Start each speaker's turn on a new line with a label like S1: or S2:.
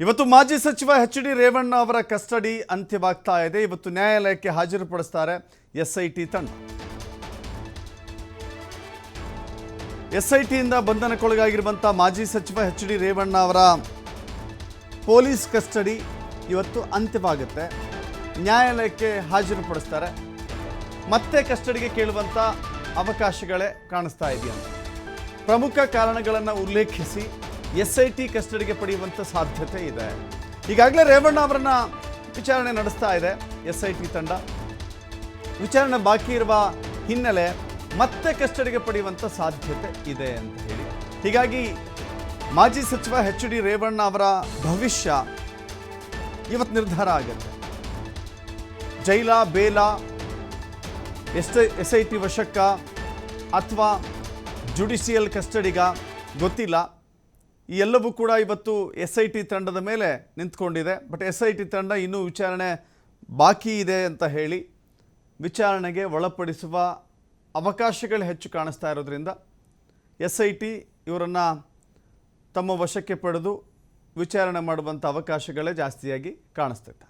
S1: ಇವತ್ತು ಮಾಜಿ ಸಚಿವ ಎಚ್ ಡಿ ರೇವಣ್ಣ ಅವರ ಕಸ್ಟಡಿ ಅಂತ್ಯವಾಗ್ತಾ ಇದೆ. ಇವತ್ತು ನ್ಯಾಯಾಲಯಕ್ಕೆ ಹಾಜರುಪಡಿಸ್ತಾರೆ ಎಸ್ಐಟಿ ತಂಡ. ಎಸ್ಐಟಿಯಿಂದ ಬಂಧನಕ್ಕೊಳಗಾಗಿರುವಂಥ ಮಾಜಿ ಸಚಿವ ಎಚ್ ಡಿ ರೇವಣ್ಣ ಅವರ ಪೊಲೀಸ್ ಕಸ್ಟಡಿ ಇವತ್ತು ಅಂತ್ಯವಾಗುತ್ತೆ. ನ್ಯಾಯಾಲಯಕ್ಕೆ ಹಾಜರುಪಡಿಸ್ತಾರೆ. ಮತ್ತೆ ಕಸ್ಟಡಿಗೆ ಕೇಳುವಂಥ ಅವಕಾಶಗಳೇ ಕಾಣಿಸ್ತಾ ಇದೆಯಂತೆ. ಪ್ರಮುಖ ಕಾರಣಗಳನ್ನು ಉಲ್ಲೇಖಿಸಿ. ಎಸ್ ಟಿ ಕಸ್ಟಡಿಗೆ ಪಡೆಯುವಂಥ ಸಾಧ್ಯತೆ ಇದೆ. ಈಗಾಗಲೇ ರೇವಣ್ಣ ಅವರನ್ನ ವಿಚಾರಣೆ ನಡೆಸ್ತಾ ಇದೆ ಎಸ್ ಟಿ ತಂಡ. ವಿಚಾರಣೆ ಬಾಕಿ ಇರುವ ಹಿನ್ನೆಲೆ ಮತ್ತೆ ಕಸ್ಟಡಿಗೆ ಪಡೆಯುವಂಥ ಸಾಧ್ಯತೆ ಇದೆ ಅಂತ ಹೇಳಿ. ಹೀಗಾಗಿ ಮಾಜಿ ಸಚಿವ ಎಚ್ ಡಿ ರೇವಣ್ಣ ಅವರ ಭವಿಷ್ಯ ಇವತ್ತು ನಿರ್ಧಾರ ಆಗುತ್ತೆ. ಜೈಲ, ಬೇಲ, ಎಸ್ ಎಸ್ ಐ ಟಿ ವಶಕ್ಕ ಅಥವಾ ಜುಡಿಷಿಯಲ್ ಕಸ್ಟಡಿಗ ಗೊತ್ತಿಲ್ಲ. ಈ ಎಲ್ಲವೂ ಕೂಡ ಇವತ್ತು ಎಸ್ ಐ ಟಿ ತಂಡದ ಮೇಲೆ ನಿಂತ್ಕೊಂಡಿದೆ. ಬಟ್ ಎಸ್ ಐ ಟಿ ತಂಡ ಇನ್ನೂ ವಿಚಾರಣೆ ಬಾಕಿ ಇದೆ ಅಂತ ಹೇಳಿ ವಿಚಾರಣೆಗೆ ಒಳಪಡಿಸುವ ಅವಕಾಶಗಳು ಹೆಚ್ಚು ಕಾಣಿಸ್ತಾ ಇರೋದ್ರಿಂದ ಎಸ್ ಐ ಟಿ ಇವರನ್ನು ತಮ್ಮ ವಶಕ್ಕೆ ಪಡೆದು ವಿಚಾರಣೆ ಮಾಡುವಂಥ ಅವಕಾಶಗಳೇ ಜಾಸ್ತಿಯಾಗಿ ಕಾಣಿಸ್ತೈತೆ